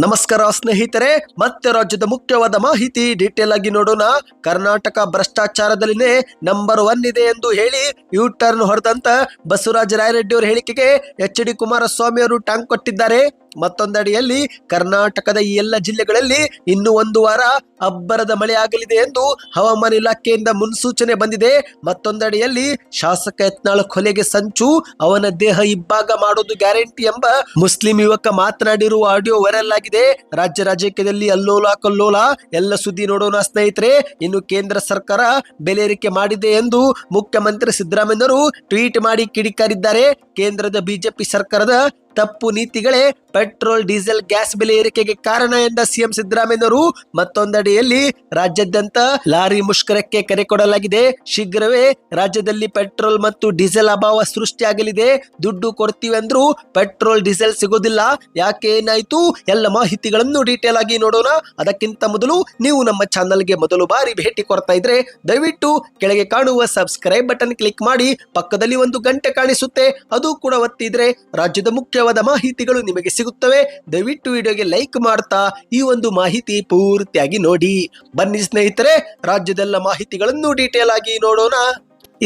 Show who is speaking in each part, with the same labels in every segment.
Speaker 1: ನಮಸ್ಕಾರ ಸ್ನೇಹಿತರೆ, ಮತ್ತೆ ರಾಜ್ಯದ ಮುಖ್ಯವಾದ ಮಾಹಿತಿ ಡೀಟೇಲ್ ಆಗಿ ನೋಡೋಣ. ಕರ್ನಾಟಕ ಭ್ರಷ್ಟಾಚಾರದಲ್ಲಿನೇ ನಂಬರ್ ಒನ್ ಇದೆ ಎಂದು ಹೇಳಿ ಯು ಟರ್ನ್ ಹೊಡೆದಂತ ಬಸವರಾಜ ರಾಯರೆಡ್ಡಿ ಅವರ ಹೇಳಿಕೆಗೆ ಎಚ್ ಡಿ ಕುಮಾರಸ್ವಾಮಿ ಅವರು ಟಾಂಗ್ ಕೊಟ್ಟಿದ್ದಾರೆ. ಮತ್ತೊಂದಡಿಯಲ್ಲಿ ಕರ್ನಾಟಕದ ಈ ಎಲ್ಲ ಜಿಲ್ಲೆಗಳಲ್ಲಿ ಇನ್ನು ಒಂದು ವಾರ ಅಬ್ಬರದ ಮಳೆ ಆಗಲಿದೆ ಎಂದು ಹವಾಮಾನ ಇಲಾಖೆಯಿಂದ ಮುನ್ಸೂಚನೆ ಬಂದಿದೆ. ಮತ್ತೊಂದಡಿಯಲ್ಲಿ ಶಾಸಕ ಯತ್ನಾಳ ಕೊಲೆಗೆ ಸಂಚು, ಅವನ ದೇಹ ಇಬ್ಬಾಗ ಮಾಡೋದು ಗ್ಯಾರಂಟಿ ಎಂಬ ಮುಸ್ಲಿಂ ಯುವಕ ಮಾತನಾಡಿರುವ ಆಡಿಯೋ ವೈರಲ್ ಆಗಿದೆ. ರಾಜ್ಯ ರಾಜಕೀಯದಲ್ಲಿ ಅಲ್ಲೋಲ ಕಲ್ಲೋಲ, ಎಲ್ಲ ಸುದ್ದಿ ನೋಡೋಣ ಸ್ನೇಹಿತರೆ. ಇನ್ನು ಕೇಂದ್ರ ಸರ್ಕಾರ ಬೆಲೆ ಏರಿಕೆ ಮಾಡಿದೆ ಎಂದು ಮುಖ್ಯಮಂತ್ರಿ ಸಿದ್ದರಾಮಯ್ಯರು ಟ್ವೀಟ್ ಮಾಡಿ ಕಿಡಿಕಾರಿದ್ದಾರೆ. ಕೇಂದ್ರದ ಬಿಜೆಪಿ ಸರ್ಕಾರದ ತಪ್ಪು ನೀತಿಗಳೇ ಪೆಟ್ರೋಲ್, ಡೀಸೆಲ್, ಗ್ಯಾಸ್ ಬೆಲೆ ಏರಿಕೆಗೆ ಕಾರಣ ಎಂದ ಸಿಎಂ ಸಿದ್ದರಾಮಯ್ಯನವರು ಮತ್ತೊಂದಡಿಯಲ್ಲಿ ರಾಜ್ಯಾದ್ಯಂತ ಲಾರಿ ಮುಷ್ಕರಕ್ಕೆ ಕರೆ ಕೊಡಲಾಗಿದೆ. ಶೀಘ್ರವೇ ರಾಜ್ಯದಲ್ಲಿ ಪೆಟ್ರೋಲ್ ಮತ್ತು ಡೀಸೆಲ್ ಅಭಾವ ಸೃಷ್ಟಿಯಾಗಲಿದೆ. ದುಡ್ಡು ಕೊಡ್ತೀವಿ ಅಂದ್ರೂ ಪೆಟ್ರೋಲ್, ಡೀಸೆಲ್ ಸಿಗೋದಿಲ್ಲ. ಯಾಕೆ ಏನಾಯ್ತು? ಎಲ್ಲ ಮಾಹಿತಿಗಳನ್ನು ಡೀಟೇಲ್ ಆಗಿ ನೋಡೋಣ. ಅದಕ್ಕಿಂತ ಮೊದಲು ನೀವು ನಮ್ಮ ಚಾನಲ್ಗೆ ಮೊದಲು ಬಾರಿ ಭೇಟಿ ಕೊಡ್ತಾ ಇದ್ರೆ ದಯವಿಟ್ಟು ಕೆಳಗೆ ಕಾಣುವ ಸಬ್ಸ್ಕ್ರೈಬ್ ಬಟನ್ ಕ್ಲಿಕ್ ಮಾಡಿ, ಪಕ್ಕದಲ್ಲಿ ಒಂದು ಗಂಟೆ ಕಾಣಿಸುತ್ತೆ. ಅದು ಕೂಡ ಒತ್ತಿದ್ರೆ ರಾಜ್ಯದ ಮುಖ್ಯವಾದ ಮಾಹಿತಿಗಳು ನಿಮಗೆ ಸಿಗುತ್ತವೆ. ದಯವಿಟ್ಟು ವಿಡಿಯೋಗೆ ಲೈಕ್ ಮಾಡ್ತಾ ಈ ಒಂದು ಮಾಹಿತಿ ಪೂರ್ತಿಯಾಗಿ ನೋಡಿ. ಬನ್ನಿ ಸ್ನೇಹಿತರೆ, ರಾಜ್ಯದೆಲ್ಲ ಮಾಹಿತಿಗಳನ್ನು ಡೀಟೇಲ್ ಆಗಿ ನೋಡೋಣ.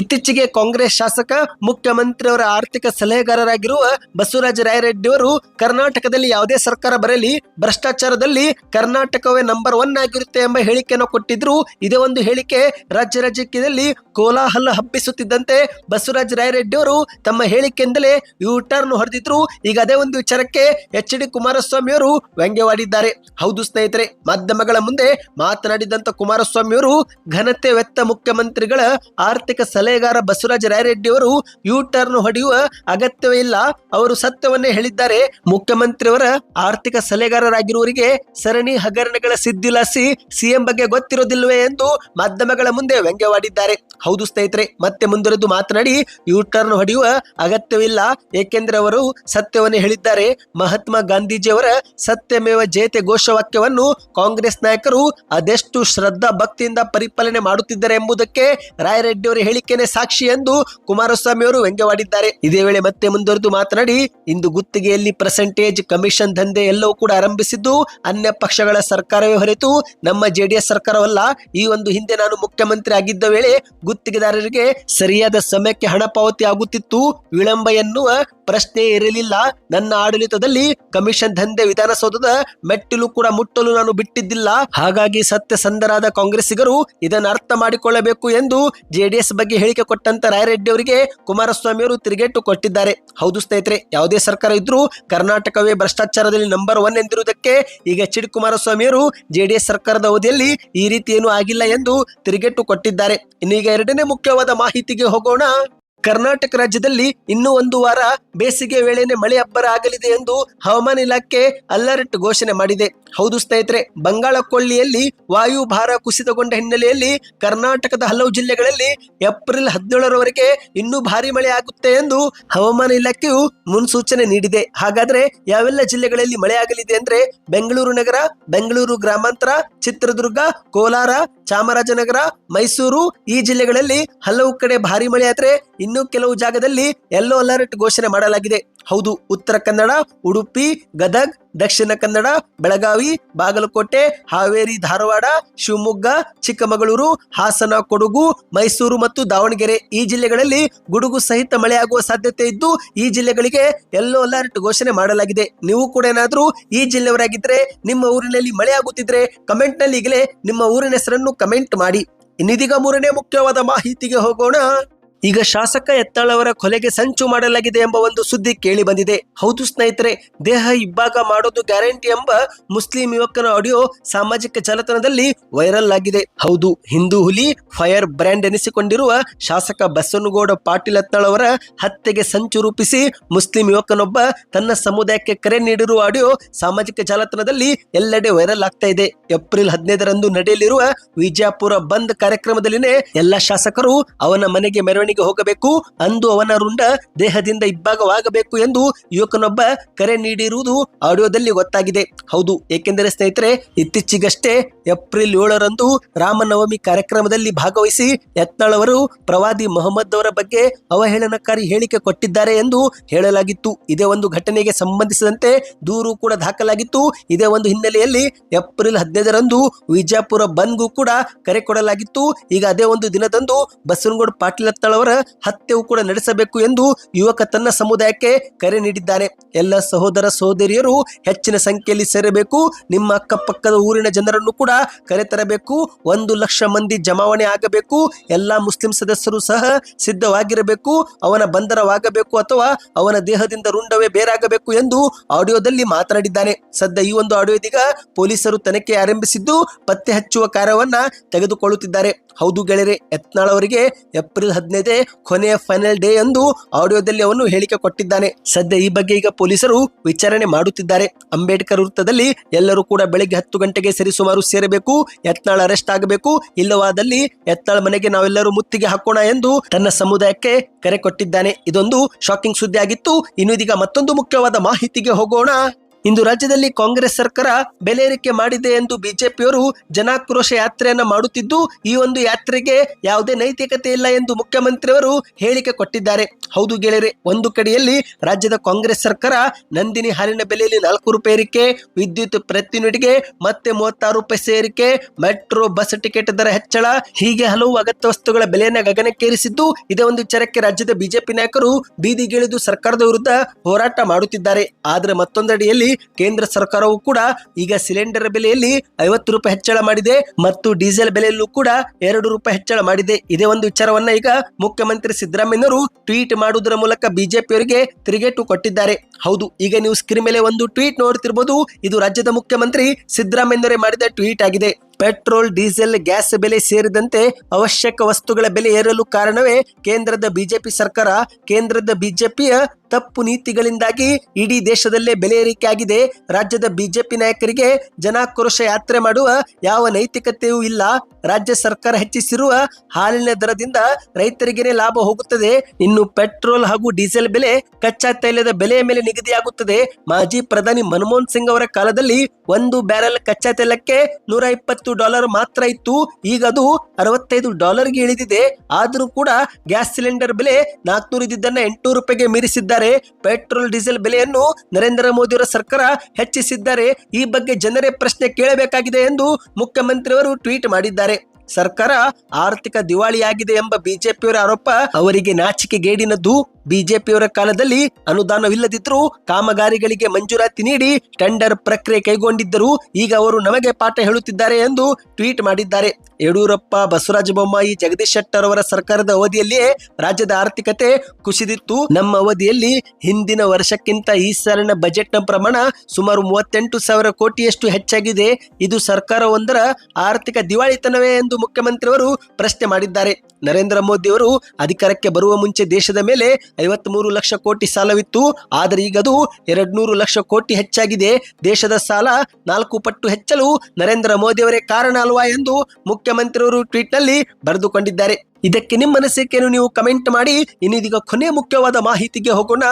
Speaker 1: ಇತ್ತೀಚೆಗೆ ಕಾಂಗ್ರೆಸ್ ಶಾಸಕ, ಮುಖ್ಯಮಂತ್ರಿಯವರ ಆರ್ಥಿಕ ಸಲಹೆಗಾರರಾಗಿರುವ ಬಸವರಾಜ ರಾಯರೆಡ್ಡಿ ಅವರು ಕರ್ನಾಟಕದಲ್ಲಿ ಯಾವುದೇ ಸರ್ಕಾರ ಬರಲಿ, ಭ್ರಷ್ಟಾಚಾರದಲ್ಲಿ ಕರ್ನಾಟಕವೇ ನಂಬರ್ ಒನ್ ಆಗಿರುತ್ತೆ ಎಂಬ ಹೇಳಿಕೆಯನ್ನು ಕೊಟ್ಟಿದ್ರು. ಇದೇ ಒಂದು ಹೇಳಿಕೆ ರಾಜ್ಯ ರಾಜಕೀಯದಲ್ಲಿ ಕೋಲಾಹಲ ಹಬ್ಬಿಸುತ್ತಿದ್ದಂತೆ ಬಸವರಾಜ ರಾಯರೆಡ್ಡಿ ಅವರು ತಮ್ಮ ಹೇಳಿಕೆಯಿಂದಲೇ ಯೂ ಟರ್ನ್ ಹೊಡೆದಿದ್ರು. ಈಗ ಅದೇ ಒಂದು ವಿಚಾರಕ್ಕೆ ಎಚ್ ಡಿ ಕುಮಾರಸ್ವಾಮಿ ಅವರು ವ್ಯಂಗ್ಯವಾಡಿದ್ದಾರೆ. ಹೌದು ಸ್ನೇಹಿತರೆ, ಮಾಧ್ಯಮಗಳ ಮುಂದೆ ಮಾತನಾಡಿದಂತ ಕುಮಾರಸ್ವಾಮಿ ಅವರು ಘನತೆ ವ್ಯಕ್ತ ಮುಖ್ಯಮಂತ್ರಿಗಳ ಆರ್ಥಿಕ ಸಲಹೆಗಾರ ಬಸವರಾಜ ರಾಯರೆಡ್ಡಿ ಅವರು ಯೂ ಟರ್ನ್ ಹೊಡೆಯುವ ಅಗತ್ಯವೇ ಇಲ್ಲ. ಅವರು ಸತ್ಯವನ್ನೇ ಹೇಳಿದ್ದಾರೆ. ಮುಖ್ಯಮಂತ್ರಿಯವರ ಆರ್ಥಿಕ ಸಲಹೆಗಾರರಾಗಿರುವವರಿಗೆ ಸರಣಿ ಹಗರಣಗಳ ಸಿದ್ಧಿಲಾಸಿ ಸಿಎಂ ಬಗ್ಗೆ ಗೊತ್ತಿರೋದಿಲ್ಲವೇ ಎಂದು ಮಾಧ್ಯಮಗಳ ಮುಂದೆ ವ್ಯಂಗ್ಯವಾಡಿದ್ದಾರೆ. ಹೌದು ಸ್ನೇಹಿತರೆ, ಮತ್ತೆ ಮುಂದುವರೆದು ಮಾತನಾಡಿ ಯು ಟರ್ನ್ ಹೊಡೆಯುವ ಅಗತ್ಯವಿಲ್ಲ. ಏಕೆಂದರೆ ಅವರು ಸತ್ಯವನ್ನೇ ಹೇಳಿದ್ದಾರೆ. ಮಹಾತ್ಮ ಗಾಂಧೀಜಿಯವರ ಸತ್ಯಮೇವ ಜಯತೆ ಘೋಷವಾಕ್ಯವನ್ನು ಕಾಂಗ್ರೆಸ್ ನಾಯಕರು ಅದೆಷ್ಟು ಶ್ರದ್ಧಾ ಭಕ್ತಿಯಿಂದ ಪರಿಪಾಲನೆ ಮಾಡುತ್ತಿದ್ದಾರೆ ಎಂಬುದಕ್ಕೆ ರಾಯರೆಡ್ಡಿ ಅವರ ಹೇಳಿಕೆನೆ ಸಾಕ್ಷಿ ಎಂದು ಕುಮಾರಸ್ವಾಮಿ ಅವರು ವ್ಯಂಗ್ಯವಾಡಿದ್ದಾರೆ. ಇದೇ ವೇಳೆ ಮತ್ತೆ ಮುಂದುವರೆದು ಮಾತನಾಡಿ, ಇಂದು ಗುತ್ತಿಗೆಯಲ್ಲಿ ಪರ್ಸೆಂಟೇಜ್ ಕಮಿಷನ್ ದಂಧೆ ಎಲ್ಲವೂ ಕೂಡ ಆರಂಭಿಸಿದ್ದು, ಅನ್ಯ ಪಕ್ಷಗಳ ಸರ್ಕಾರವೇ ಹೊರತು ನಮ್ಮ ಜೆಡಿಎಸ್ ಸರ್ಕಾರವಲ್ಲ. ಈ ಒಂದು ಹಿಂದೆ ನಾನು ಮುಖ್ಯಮಂತ್ರಿ ಆಗಿದ್ದ ವೇಳೆ ಗುತ್ತಿಗೆದಾರರಿಗೆ ಸರಿಯಾದ ಸಮಯಕ್ಕೆ ಹಣ ಪಾವತಿ ಆಗುತ್ತಿತ್ತು. ವಿಳಂಬ ಎನ್ನುವ ಪ್ರಶ್ನೆ ಇರಲಿಲ್ಲ. ನನ್ನ ಆಡಳಿತದಲ್ಲಿ ಕಮಿಷನ್ ದಂಧೆ, ವಿಧಾನಸೌಧದ ಮೆಟ್ಟಿಲು ಕೂಡ ಮುಟ್ಟಲು ನಾನು ಬಿಟ್ಟಿದ್ದಿಲ್ಲ. ಹಾಗಾಗಿ ಸತ್ಯಸಂಧರಾದ ಕಾಂಗ್ರೆಸ್ಸಿಗರು ಇದನ್ನು ಅರ್ಥ ಮಾಡಿಕೊಳ್ಳಬೇಕು ಎಂದು ಜೆಡಿಎಸ್ ಬಗ್ಗೆ ಹೇಳಿಕೆ ಕೊಟ್ಟಂತ ರಾಯರೆಡ್ಡಿ ಅವರಿಗೆ ಕುಮಾರಸ್ವಾಮಿ ಅವರು ತಿರುಗೇಟು ಕೊಟ್ಟಿದ್ದಾರೆ. ಹೌದು ಸ್ನೇಹಿತರೆ, ಯಾವುದೇ ಸರ್ಕಾರ ಇದ್ರೂ ಕರ್ನಾಟಕವೇ ಭ್ರಷ್ಟಾಚಾರದಲ್ಲಿ ನಂಬರ್ ಒನ್ ಎಂದಿರುವುದಕ್ಕೆ ಈಗ ಎಚ್ ಡಿ ಕುಮಾರಸ್ವಾಮಿ ಅವರು ಜೆಡಿಎಸ್ ಸರ್ಕಾರದ ಅವಧಿಯಲ್ಲಿ ಈ ರೀತಿ ಏನೂ ಆಗಿಲ್ಲ ಎಂದು ತಿರುಗೇಟು ಕೊಟ್ಟಿದ್ದಾರೆ. ಇನ್ನೀಗ ಎರಡನೇ ಮುಖ್ಯವಾದ ಮಾಹಿತಿಗೆ ಹೋಗೋಣ. ಕರ್ನಾಟಕ ರಾಜ್ಯದಲ್ಲಿ ಇನ್ನೂ ಒಂದು ವಾರ ಬೇಸಿಗೆ ವೇಳೆನೆ ಮಳೆ ಅಬ್ಬರ ಆಗಲಿದೆ ಎಂದು ಹವಾಮಾನ ಇಲಾಖೆ ಅಲರ್ಟ್ ಘೋಷಣೆ ಮಾಡಿದೆ. ಹೌದು ಸ್ನೇಹಿತರೆ ಬಂಗಾಳ ಕೊಳ್ಳಿಯಲ್ಲಿ ವಾಯುಭಾರ ಕುಸಿತಗೊಂಡ ಹಿನ್ನೆಲೆಯಲ್ಲಿ ಕರ್ನಾಟಕದ ಹಲವು ಜಿಲ್ಲೆಗಳಲ್ಲಿ ಏಪ್ರಿಲ್ ಹದಿನೇಳರವರೆಗೆ ಇನ್ನೂ ಭಾರಿ ಮಳೆ ಆಗುತ್ತೆ ಎಂದು ಹವಾಮಾನ ಇಲಾಖೆಯು ಮುನ್ಸೂಚನೆ ನೀಡಿದೆ. ಹಾಗಾದ್ರೆ ಯಾವೆಲ್ಲ ಜಿಲ್ಲೆಗಳಲ್ಲಿ ಮಳೆ ಆಗಲಿದೆ ಅಂದ್ರೆ ಬೆಂಗಳೂರು ನಗರ, ಬೆಂಗಳೂರು ಗ್ರಾಮಾಂತರ ಚಿತ್ರದುರ್ಗ, ಕೋಲಾರ, ಚಾಮರಾಜನಗರ, ಮೈಸೂರು ಈ ಜಿಲ್ಲೆಗಳಲ್ಲಿ ಹಲವು ಕಡೆ ಭಾರಿ ಮಳೆ ಆದರೆ ಇನ್ನು ಕೆಲವು ಜಾಗದಲ್ಲಿ ಯೆಲ್ಲೋ ಅಲರ್ಟ್ ಘೋಷಣೆ ಮಾಡಲಾಗಿದೆ. ಹೌದು, ಉತ್ತರ ಕನ್ನಡ, ಉಡುಪಿ, ಗದಗ್, ದಕ್ಷಿಣ ಕನ್ನಡ, ಬೆಳಗಾವಿ, ಬಾಗಲಕೋಟೆ, ಹಾವೇರಿ, ಧಾರವಾಡ, ಶಿವಮೊಗ್ಗ, ಚಿಕ್ಕಮಗಳೂರು, ಹಾಸನ, ಕೊಡಗು, ಮೈಸೂರು ಮತ್ತು ದಾವಣಗೆರೆ ಈ ಜಿಲ್ಲೆಗಳಲ್ಲಿ ಗುಡುಗು ಸಹಿತ ಮಳೆಯಾಗುವ ಸಾಧ್ಯತೆ ಇದ್ದು ಈ ಜಿಲ್ಲೆಗಳಿಗೆ ಎಲ್ಲೋ ಅಲರ್ಟ್ ಘೋಷಣೆ ಮಾಡಲಾಗಿದೆ. ನೀವು ಕೂಡ ಏನಾದರೂ ಈ ಜಿಲ್ಲೆಯವರಾಗಿದ್ದರೆ ನಿಮ್ಮ ಊರಿನಲ್ಲಿ ಮಳೆಯಾಗುತ್ತಿದ್ರೆ ಕಮೆಂಟ್ನಲ್ಲಿ ಕಮೆಂಟ್ನಲ್ಲಿ ಈಗಲೇ ನಿಮ್ಮ ಊರಿನ ಹೆಸರನ್ನು ಕಮೆಂಟ್ ಮಾಡಿ. ಇನ್ನಿದೀಗ ಮೂರನೇ ಮುಖ್ಯವಾದ ಮಾಹಿತಿಗೆ ಹೋಗೋಣ. ಈಗ ಶಾಸಕ ಎತ್ತಾಳವರ ಕೊಲೆಗೆ ಸಂಚು ಮಾಡಲಾಗಿದೆ ಎಂಬ ಒಂದು ಸುದ್ದಿ ಕೇಳಿ ಬಂದಿದೆ. ಹೌದು ಸ್ನೇಹಿತರೆ, ದೇಹ ಇಬ್ಬಾಗ ಮಾಡೋದು ಗ್ಯಾರಂಟಿ ಎಂಬ ಮುಸ್ಲಿಂ ಯುವಕನ ಆಡಿಯೋ ಸಾಮಾಜಿಕ ಜಾಲತಾಣದಲ್ಲಿ ವೈರಲ್ ಆಗಿದೆ. ಹೌದು, ಹಿಂದೂ ಹುಲಿ, ಫೈರ್ ಬ್ರ್ಯಾಂಡ್ ಎನಿಸಿಕೊಂಡಿರುವ ಶಾಸಕ ಬಸವನಗೌಡ ಪಾಟೀಲ್ ಎತ್ತಾಳವರ ಹತ್ಯೆಗೆ ಸಂಚು ರೂಪಿಸಿ ಮುಸ್ಲಿಂ ಯುವಕನೊಬ್ಬ ತನ್ನ ಸಮುದಾಯಕ್ಕೆ ಕರೆ ನೀಡಿರುವ ಆಡಿಯೋ ಸಾಮಾಜಿಕ ಜಾಲತಾಣದಲ್ಲಿ ಎಲ್ಲೆಡೆ ವೈರಲ್ ಆಗ್ತಾ ಇದೆ. ಏಪ್ರಿಲ್ ಹದಿನೈದರಂದು ನಡೆಯಲಿರುವ ವಿಜಯಪುರ ಬಂದ್ ಕಾರ್ಯಕ್ರಮದಲ್ಲಿನೇ ಎಲ್ಲ ಶಾಸಕರು ಅವನ ಮನೆಗೆ ಮೆರವಣಿಗೆ ಮೆರವಣಿಗೆ ಹೋಗಬೇಕು. ಅಂದು ಅವನ ರುಂಡ ದೇಹದಿಂದ ಇಬ್ಬಾಗವಾಗಬೇಕು ಎಂದು ಯುವಕನೊಬ್ಬ ಕರೆ ನೀಡಿರುವುದು ಆಡಿಯೋದಲ್ಲಿ ಗೊತ್ತಾಗಿದೆ. ಹೌದು, ಏಕೆಂದರೆ ಸ್ನೇಹಿತರೆ, ಇತ್ತೀಚೆಗಷ್ಟೇ ಏಪ್ರಿಲ್ ಏಳರಂದು ರಾಮನವಮಿ ಕಾರ್ಯಕ್ರಮದಲ್ಲಿ ಭಾಗವಹಿಸಿ ಯತ್ನಾಳ್ ಅವರು ಪ್ರವಾದಿ ಮೊಹಮ್ಮದ್ ಅವರ ಬಗ್ಗೆ ಅವಹೇಳನಕಾರಿ ಹೇಳಿಕೆ ಕೊಟ್ಟಿದ್ದಾರೆ ಎಂದು ಹೇಳಲಾಗಿತ್ತು. ಇದೇ ಒಂದು ಘಟನೆಗೆ ಸಂಬಂಧಿಸಿದಂತೆ ದೂರು ಕೂಡ ದಾಖಲಾಗಿತ್ತು. ಇದೇ ಒಂದು ಹಿನ್ನೆಲೆಯಲ್ಲಿ ಏಪ್ರಿಲ್ ಹದಿನೈದರಂದು ವಿಜಯಪುರ ಬಂದ್ಗೂ ಕೂಡ ಕರೆ ಕೊಡಲಾಗಿತ್ತು. ಈಗ ಅದೇ ಒಂದು ದಿನದಂದು ಬಸವನಗೌಡ ಪಾಟೀಲ್ ಅವರ ಹತ್ಯೆಯೂ ಕೂಡ ನಡೆಸಬೇಕು ಎಂದು ಯುವಕ ತನ್ನ ಸಮುದಾಯಕ್ಕೆ ಕರೆ ನೀಡಿದ್ದಾನೆ. ಎಲ್ಲ ಸಹೋದರ ಸಹೋದರಿಯರು ಹೆಚ್ಚಿನ ಸಂಖ್ಯೆಯಲ್ಲಿ ಸೇರಬೇಕು. ನಿಮ್ಮ ಅಕ್ಕಪಕ್ಕದ ಊರಿನ ಜನರನ್ನು ಕೂಡ ಕರೆತರಬೇಕು ಒಂದು ಲಕ್ಷ ಮಂದಿ ಜಮಾವಣೆ ಆಗಬೇಕು. ಎಲ್ಲ ಮುಸ್ಲಿಂ ಸದಸ್ಯರು ಸಹ ಸಿದ್ಧವಾಗಿರಬೇಕು. ಅವನ ಬಂಧನವಾಗಬೇಕು ಅಥವಾ ಅವನ ದೇಹದಿಂದ ರುಂಡವೇ ಬೇರಾಗಬೇಕು ಎಂದು ಆಡಿಯೋದಲ್ಲಿ ಮಾತನಾಡಿದ್ದಾನೆ. ಸದ್ಯ ಈ ಒಂದು ಆಡಿಯೋ ಪೊಲೀಸರು ತನಿಖೆ ಆರಂಭಿಸಿದ್ದು ಪತ್ತೆ ಹಚ್ಚುವ ಕಾರ್ಯವನ್ನ ತೆಗೆದುಕೊಳ್ಳುತ್ತಿದ್ದಾರೆ. ಹೌದು ಗೆಳೆಯರೆ, ಯತ್ನಾಳ್ ಅವರಿಗೆ ಏಪ್ರಿಲ್ ಹದಿನೈದೇ ಕೊನೆಯ ಫೈನಲ್ ಡೇ ಎಂದು ಆಡಿಯೋದಲ್ಲಿ ಅವನು ಹೇಳಿಕೆ ಕೊಟ್ಟಿದ್ದಾನೆ. ಸದ್ಯ ಈ ಬಗ್ಗೆ ಈಗ ಪೊಲೀಸರು ವಿಚಾರಣೆ ಮಾಡುತ್ತಿದ್ದಾರೆ. ಅಂಬೇಡ್ಕರ್ ವೃತ್ತದಲ್ಲಿ ಎಲ್ಲರೂ ಕೂಡ ಬೆಳಗ್ಗೆ ಹತ್ತು ಗಂಟೆಗೆ ಸರಿಸುಮಾರು ಸೇರಬೇಕು, ಯತ್ನಾಳ್ ಅರೆಸ್ಟ್ ಆಗಬೇಕು, ಇಲ್ಲವಾದಲ್ಲಿ ಯತ್ನಾಳ್ ಮನೆಗೆ ನಾವೆಲ್ಲರೂ ಮುತ್ತಿಗೆ ಹಾಕೋಣ ಎಂದು ತನ್ನ ಸಮುದಾಯಕ್ಕೆ ಕರೆ ಕೊಟ್ಟಿದ್ದಾನೆ. ಇದೊಂದು ಶಾಕಿಂಗ್ ಸುದ್ದಿ ಆಗಿತ್ತು ಇನ್ನು ಇದೀಗ ಮತ್ತೊಂದು ಮುಖ್ಯವಾದ ಮಾಹಿತಿಗೆ ಹೋಗೋಣ. ಇಂದು ರಾಜ್ಯದಲ್ಲಿ ಕಾಂಗ್ರೆಸ್ ಸರ್ಕಾರ ಬೆಲೆ ಏರಿಕೆ ಮಾಡಿದೆ ಎಂದು ಬಿಜೆಪಿಯವರು ಜನಾಕ್ರೋಶ ಯಾತ್ರೆಯನ್ನ ಮಾಡುತ್ತಿದ್ದು, ಈ ಒಂದು ಯಾತ್ರೆಗೆ ಯಾವುದೇ ನೈತಿಕತೆ ಇಲ್ಲ ಎಂದು ಮುಖ್ಯಮಂತ್ರಿಯವರು ಹೇಳಿಕೆ ಕೊಟ್ಟಿದ್ದಾರೆ. ಹೌದು ಗೆಳೆಯರೆ, ಒಂದು ಕಡೆಯಲ್ಲಿ ರಾಜ್ಯದ ಕಾಂಗ್ರೆಸ್ ಸರ್ಕಾರ ನಂದಿನಿ ಹಾಲಿನ ಬೆಲೆಯಲ್ಲಿ ನಾಲ್ಕು ರೂಪಾಯಿ ಏರಿಕೆ, ವಿದ್ಯುತ್ ಪ್ರತಿ ಯೂನಿಟ್ಗೆ ಮತ್ತೆ ಮೂವತ್ತಾರು ರೂಪಾಯಿ ಸೇರಿಕೆ, ಮೆಟ್ರೋ, ಬಸ್ ಟಿಕೆಟ್ ದರ ಹೆಚ್ಚಳ, ಹೀಗೆ ಹಲವು ಅಗತ್ಯ ವಸ್ತುಗಳ ಬೆಲೆಯನ್ನು ಗಗನಕ್ಕೇರಿಸಿದ್ದು, ಇದೇ ಒಂದು ವಿಚಾರಕ್ಕೆ ರಾಜ್ಯದ ಬಿಜೆಪಿ ನಾಯಕರು ಬೀದಿಗಿಳಿದು ಸರ್ಕಾರದ ವಿರುದ್ಧ ಹೋರಾಟ ಮಾಡುತ್ತಿದ್ದಾರೆ. ಆದರೆ ಮತ್ತೊಂದೆಡೆಯಲ್ಲಿ ಕೇಂದ್ರ ಸರ್ಕಾರವು ಕೂಡ ಈಗ ಸಿಲಿಂಡರ್ ಬೆಲೆಯಲ್ಲಿ ಐವತ್ತು ರೂಪಾಯಿ ಹೆಚ್ಚಳ ಮಾಡಿದೆ ಮತ್ತು ಡೀಸೆಲ್ ಬೆಲೆಯಲ್ಲೂ ಕೂಡ ಎರಡು ರೂಪಾಯಿ ಹೆಚ್ಚಳ ಮಾಡಿದೆ. ಇದೇ ಒಂದು ವಿಚಾರವನ್ನ ಈಗ ಮುಖ್ಯಮಂತ್ರಿ ಸಿದ್ದರಾಮಯ್ಯನವರು ಟ್ವೀಟ್ ಮಾಡುವುದರ ಮೂಲಕ ಬಿಜೆಪಿಯವರಿಗೆ ತಿರುಗೇಟು ಕೊಟ್ಟಿದ್ದಾರೆ. ಹೌದು, ಈಗ ನೀವು ಸ್ಕ್ರೀನ್ ಮೇಲೆ ಒಂದು ಟ್ವೀಟ್ ನೋಡ್ತಿರ್ಬೋದು. ಇದು ರಾಜ್ಯದ ಮುಖ್ಯಮಂತ್ರಿ ಸಿದ್ದರಾಮಯ್ಯರೇ ಮಾಡಿದ ಟ್ವೀಟ್ ಆಗಿದೆ. ಪೆಟ್ರೋಲ್, ಡೀಸೆಲ್, ಗ್ಯಾಸ್ ಬೆಲೆ ಸೇರಿದಂತೆ ಅವಶ್ಯಕ ವಸ್ತುಗಳ ಬೆಲೆ ಏರಲು ಕಾರಣವೇ ಕೇಂದ್ರದ ಬಿಜೆಪಿ ಸರ್ಕಾರ, ಕೇಂದ್ರದ ಬಿಜೆಪಿಯ ತಪ್ಪು ನೀತಿಗಳಿಂದಾಗಿ ಇಡೀ ದೇಶದಲ್ಲೇ ಬೆಲೆ ಏರಿಕೆ ಆಗಿದೆ ರಾಜ್ಯದ ಬಿಜೆಪಿ ನಾಯಕರಿಗೆ ಜನಾಕ್ರೋಶ ಯಾತ್ರೆ ಮಾಡುವ ಯಾವ ನೈತಿಕತೆಯೂ ಇಲ್ಲ. ರಾಜ್ಯ ಸರ್ಕಾರ ಹೆಚ್ಚಿಸಿರುವ ಹಾಲಿನ ದರದಿಂದ ರೈತರಿಗೇನೆ ಲಾಭ ಹೋಗುತ್ತದೆ. ಇನ್ನು ಪೆಟ್ರೋಲ್ ಹಾಗೂ ಡೀಸೆಲ್ ಬೆಲೆ ಕಚ್ಚಾ ತೈಲದ ಬೆಲೆಯ ಮೇಲೆ ನಿಗದಿಯಾಗುತ್ತದೆ. ಮಾಜಿ ಪ್ರಧಾನಿ ಮನಮೋಹನ್ ಸಿಂಗ್ ಅವರ ಕಾಲದಲ್ಲಿ ಒಂದು ಬ್ಯಾರೆಲ್ ಕಚ್ಚಾ ತೈಲಕ್ಕೆ ನೂರ ಇಪ್ಪತ್ತು ಡಾಲರ್ ಮಾತ್ರ ಇತ್ತು. ಈಗ ಅದು ಅರವತ್ತೈದು ಡಾಲರ್ಗೆ ಇಳಿದಿದೆ. ಆದರೂ ಕೂಡ ಗ್ಯಾಸ್ ಸಿಲಿಂಡರ್ ಬೆಲೆ ನಾಲ್ಕುನೂರು ಇದ್ದಿದ್ದನ್ನ ಎಂಟು ರೂಪಾಯಿಗೆ ಮೀರಿಸಿದ್ದಾರೆ. ಪೆಟ್ರೋಲ್, ಡೀಸೆಲ್ ಬೆಲೆಯನ್ನು ನರೇಂದ್ರ ಮೋದಿಯವರ ಸರ್ಕಾರ ಹೆಚ್ಚಿಸಿದ್ದಾರೆ. ಈ ಬಗ್ಗೆ ಜನರೇ ಪ್ರಶ್ನೆ ಕೇಳಬೇಕಾಗಿದೆ ಎಂದು ಮುಖ್ಯಮಂತ್ರಿಯವರು ಟ್ವೀಟ್ ಮಾಡಿದ್ದಾರೆ. ಸರ್ಕಾರ ಆರ್ಥಿಕ ದಿವಾಳಿಯಾಗಿದೆ ಎಂಬ ಬಿಜೆಪಿಯವರ ಆರೋಪ ಅವರಿಗೆ ನಾಚಿಕೆಗೇಡಿನದ್ದು. ಬಿಜೆಪಿಯವರ ಕಾಲದಲ್ಲಿ ಅನುದಾನವಿಲ್ಲದಿದ್ದರೂ ಕಾಮಗಾರಿಗಳಿಗೆ ಮಂಜೂರಾತಿ ನೀಡಿ ಟೆಂಡರ್ ಪ್ರಕ್ರಿಯೆ ಕೈಗೊಂಡಿದ್ದರು. ಈಗ ಅವರು ನಮಗೆ ಪಾಠ ಹೇಳುತ್ತಿದ್ದಾರೆ ಎಂದು ಟ್ವೀಟ್ ಮಾಡಿದ್ದಾರೆ. ಯಡಿಯೂರಪ್ಪ, ಬಸವರಾಜ ಬೊಮ್ಮಾಯಿ, ಜಗದೀಶ್ ಶೆಟ್ಟರ್ ಅವರ ಸರ್ಕಾರದ ಅವಧಿಯಲ್ಲಿಯೇ ರಾಜ್ಯದ ಆರ್ಥಿಕತೆ ಕುಸಿದಿತ್ತು. ನಮ್ಮ ಅವಧಿಯಲ್ಲಿ ಹಿಂದಿನ ವರ್ಷಕ್ಕಿಂತ ಈ ಸಾಲಿನ ಬಜೆಟ್ನ ಪ್ರಮಾಣ ಸುಮಾರು ಮೂವತ್ತೆಂಟು ಸಾವಿರ ಕೋಟಿಯಷ್ಟು ಹೆಚ್ಚಾಗಿದೆ. ಇದು ಸರ್ಕಾರವೊಂದರ ಆರ್ಥಿಕ ದಿವಾಳಿತನವೇ ಎಂದು ಮುಖ್ಯಮಂತ್ರಿಯವರು ಪ್ರಶ್ನೆ ಮಾಡಿದ್ದಾರೆ. ನರೇಂದ್ರ ಮೋದಿ ಅವರು ಅಧಿಕಾರಕ್ಕೆ ಬರುವ ಮುಂಚೆ ದೇಶದ ಮೇಲೆ ಐವತ್ಮೂರು ಲಕ್ಷ ಕೋಟಿ ಸಾಲವಿತ್ತು. ಆದರೆ ಈಗ ಅದು ಎರಡ್ ನೂರು ಲಕ್ಷ ಕೋಟಿ ಹೆಚ್ಚಾಗಿದೆ. ದೇಶದ ಸಾಲ ನಾಲ್ಕು ಪಟ್ಟು ಹೆಚ್ಚಲು ನರೇಂದ್ರ ಮೋದಿ ಅವರೇ ಕಾರಣ ಅಲ್ವಾ ಎಂದು ಮುಖ್ಯಮಂತ್ರಿಯವರು ಟ್ವೀಟ್ನಲ್ಲಿ ಬರೆದುಕೊಂಡಿದ್ದಾರೆ. ಇದಕ್ಕೆ ನಿಮ್ಮ ಅನಿಸಿಕೆಯನ್ನು ನೀವು ಕಮೆಂಟ್ ಮಾಡಿ. ಇನ್ನಿದೀಗ ಕೊನೆ ಮುಖ್ಯವಾದ ಮಾಹಿತಿಗೆ ಹೋಗೋಣ.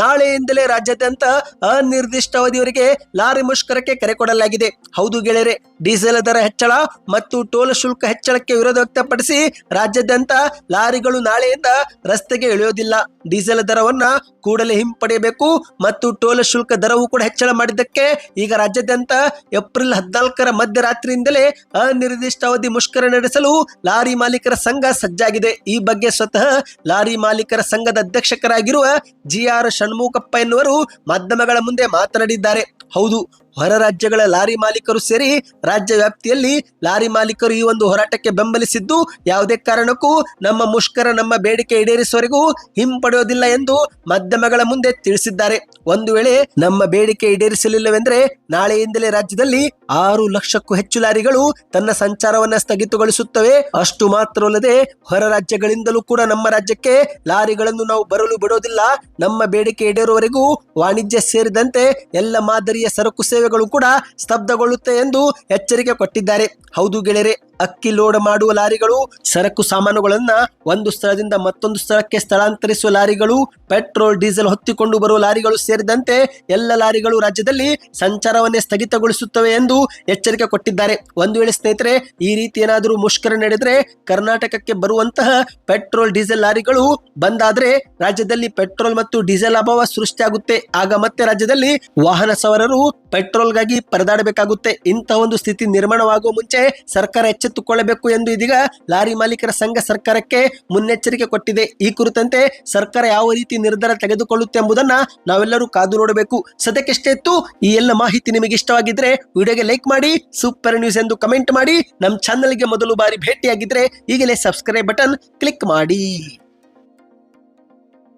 Speaker 1: ನಾಳೆಯಿಂದಲೇ ರಾಜ್ಯಾದ್ಯಂತ ಅನಿರ್ದಿಷ್ಟ ಅವಧಿಯವರೆಗೆ ಲಾರಿ ಮುಷ್ಕರಕ್ಕೆ ಕರೆ ಕೊಡಲಾಗಿದೆ. ಹೌದು ಗೆಳೆಯರೆ, ಡೀಸೆಲ್ ದರ ಹೆಚ್ಚಳ ಮತ್ತು ಟೋಲ್ ಶುಲ್ಕ ಹೆಚ್ಚಳಕ್ಕೆ ವಿರೋಧ ವ್ಯಕ್ತಪಡಿಸಿ ರಾಜ್ಯಾದ್ಯಂತ ಲಾರಿಗಳು ನಾಳೆಯಿಂದ ರಸ್ತೆಗೆ ಇಳಿಯೋದಿಲ್ಲ. ಡೀಸೆಲ್ ದರವನ್ನ ಕೂಡಲೇ ಹಿಂಪಡೆಯಬೇಕು ಮತ್ತು ಟೋಲ್ ಶುಲ್ಕ ದರವೂ ಕೂಡ ಹೆಚ್ಚಳ ಮಾಡಿದ್ದಕ್ಕೆ ಈಗ ರಾಜ್ಯಾದ್ಯಂತ ಏಪ್ರಿಲ್ ಹದಿನಾಲ್ಕರ ಮಧ್ಯರಾತ್ರಿಯಿಂದಲೇ ಅನಿರ್ದಿಷ್ಟ ಅವಧಿ ಮುಷ್ಕರ ನಡೆಸಲು ಲಾರಿ ಮಾಲೀಕರ ಸಂಘ ಸಜ್ಜಾಗಿದೆ. ಈ ಬಗ್ಗೆ ಸ್ವತಃ ಲಾರಿ ಮಾಲೀಕರ ಸಂಘದ ಅಧ್ಯಕ್ಷಕರಾಗಿರುವ ಜಿ ಆರ್ ಷಣ್ಮುಖಪ್ಪ ಎನ್ನುವರು ಮಾಧ್ಯಮಗಳ ಮುಂದೆ ಮಾತನಾಡಿದ್ದಾರೆ. ಹೌದು ಹೊರ ರಾಜ್ಯಗಳ ಲಾರಿ ಮಾಲೀಕರು ಸೇರಿ ರಾಜ್ಯ ವ್ಯಾಪ್ತಿಯಲ್ಲಿ ಲಾರಿ ಮಾಲೀಕರು ಈ ಒಂದು ಹೋರಾಟಕ್ಕೆ ಬೆಂಬಲಿಸಿದ್ದು ಯಾವುದೇ ಕಾರಣಕ್ಕೂ ನಮ್ಮ ಮುಷ್ಕರ, ನಮ್ಮ ಬೇಡಿಕೆ ಈಡೇರಿಸುವವರೆಗೂ ಹಿಂಪಡೆಯೋದಿಲ್ಲ ಎಂದು ಮಾಧ್ಯಮಗಳ ಮುಂದೆ ತಿಳಿಸಿದ್ದಾರೆ. ಒಂದು ವೇಳೆ ನಮ್ಮ ಬೇಡಿಕೆ ಈಡೇರಿಸಲಿಲ್ಲವೆಂದರೆ ನಾಳೆಯಿಂದಲೇ ರಾಜ್ಯದಲ್ಲಿ ಆರು ಲಕ್ಷಕ್ಕೂ ಹೆಚ್ಚು ಲಾರಿಗಳು ತನ್ನ ಸಂಚಾರವನ್ನು ಸ್ಥಗಿತಗೊಳಿಸುತ್ತವೆ. ಅಷ್ಟು ಮಾತ್ರವಲ್ಲದೆ ಹೊರ ರಾಜ್ಯಗಳಿಂದಲೂ ಕೂಡ ನಮ್ಮ ರಾಜ್ಯಕ್ಕೆ ಲಾರಿಗಳನ್ನು ನಾವು ಬರಲು ಬಿಡೋದಿಲ್ಲ. ನಮ್ಮ ಬೇಡಿಕೆ ಈಡೇರುವವರೆಗೂ ವಾಣಿಜ್ಯ ಸೇರಿದಂತೆ ಎಲ್ಲ ಮಾದರಿಯ ಸರಕು ಸೇವೆಗಳು ಕೂಡ ಸ್ತಬ್ಧಗೊಳ್ಳುತ್ತೆ ಎಂದು ಎಚ್ಚರಿಕೆ ಕೊಟ್ಟಿದ್ದಾರೆ. ಹೌದು ಗೆಳೆಯರೆ ಅಕ್ಕಿ ಲೋಡ್ ಮಾಡುವ ಲಾರಿಗಳು, ಸರಕು ಸಾಮಾನುಗಳನ್ನ ಒಂದು ಸ್ಥಳದಿಂದ ಮತ್ತೊಂದು ಸ್ಥಳಕ್ಕೆ ಸ್ಥಳಾಂತರಿಸುವ ಲಾರಿಗಳು, ಪೆಟ್ರೋಲ್, ಡೀಸೆಲ್ ಹೊತ್ತಿಕೊಂಡು ಬರುವ ಲಾರಿಗಳು ಸೇರಿದಂತೆ ಎಲ್ಲ ಲಾರಿಗಳು ರಾಜ್ಯದಲ್ಲಿ ಸಂಚಾರವನ್ನೇ ಸ್ಥಗಿತಗೊಳಿಸುತ್ತವೆ ಎಂದು ಎಚ್ಚರಿಕೆ ಕೊಟ್ಟಿದ್ದಾರೆ. ಒಂದು ವೇಳೆ ಸ್ನೇಹಿತರೆ, ಈ ರೀತಿ ಏನಾದರೂ ಮುಷ್ಕರ ನಡೆದರೆ ಕರ್ನಾಟಕಕ್ಕೆ ಬರುವಂತಹ ಪೆಟ್ರೋಲ್, ಡೀಸೆಲ್ ಲಾರಿಗಳು ಬಂದಾದ್ರೆ ರಾಜ್ಯದಲ್ಲಿ ಪೆಟ್ರೋಲ್ ಮತ್ತು ಡೀಸೆಲ್ ಅಭಾವ ಸೃಷ್ಟಿಯಾಗುತ್ತೆ. ಆಗ ಮತ್ತೆ ರಾಜ್ಯದಲ್ಲಿ ವಾಹನ ಸವಾರರು ಪೆಟ್ರೋಲ್ಗಾಗಿ ಪರದಾಡಬೇಕಾಗುತ್ತೆ. ಇಂತಹ ಒಂದು ಸ್ಥಿತಿ ನಿರ್ಮಾಣವಾಗುವ ಮುಂಚೆ ಸರ್ಕಾರ ಎಚ್ಚೆತ್ತುಕೊಳ್ಳಬೇಕು ಎಂದು ಇದೀಗ ಲಾರಿ ಮಾಲೀಕರ ಸಂಘ ಸರ್ಕಾರಕ್ಕೆ ಮುನ್ನೆಚ್ಚರಿಕೆ ಕೊಟ್ಟಿದೆ. ಈ ಕುರಿತಂತೆ ಸರ್ಕಾರ ಯಾವ ರೀತಿ ನಿರ್ಧಾರ ತೆಗೆದುಕೊಳ್ಳುತ್ತೆ ಎಂಬುದನ್ನ ನಾವೆಲ್ಲರೂ ಕಾದು ನೋಡಬೇಕು. ಸದ್ಯಕ್ಕೆ ಇತ್ತು. ಈ ಎಲ್ಲ ಮಾಹಿತಿ ನಿಮಗೆ ಇಷ್ಟವಾಗಿದ್ರೆ ವಿಡಿಯೋಗೆ ಲೈಕ್ ಮಾಡಿ, ಸೂಪರ್ ನ್ಯೂಸ್ ಎಂದು ಕಮೆಂಟ್ ಮಾಡಿ, ನಮ್ಮ ಚಾನಲ್ಗೆ ಮೊದಲು ಬಾರಿ ಭೇಟಿಯಾಗಿದ್ರೆ ಈಗಲೇ ಸಬ್ಸ್ಕ್ರೈಬ್ ಬಟನ್ ಕ್ಲಿಕ್ ಮಾಡಿ.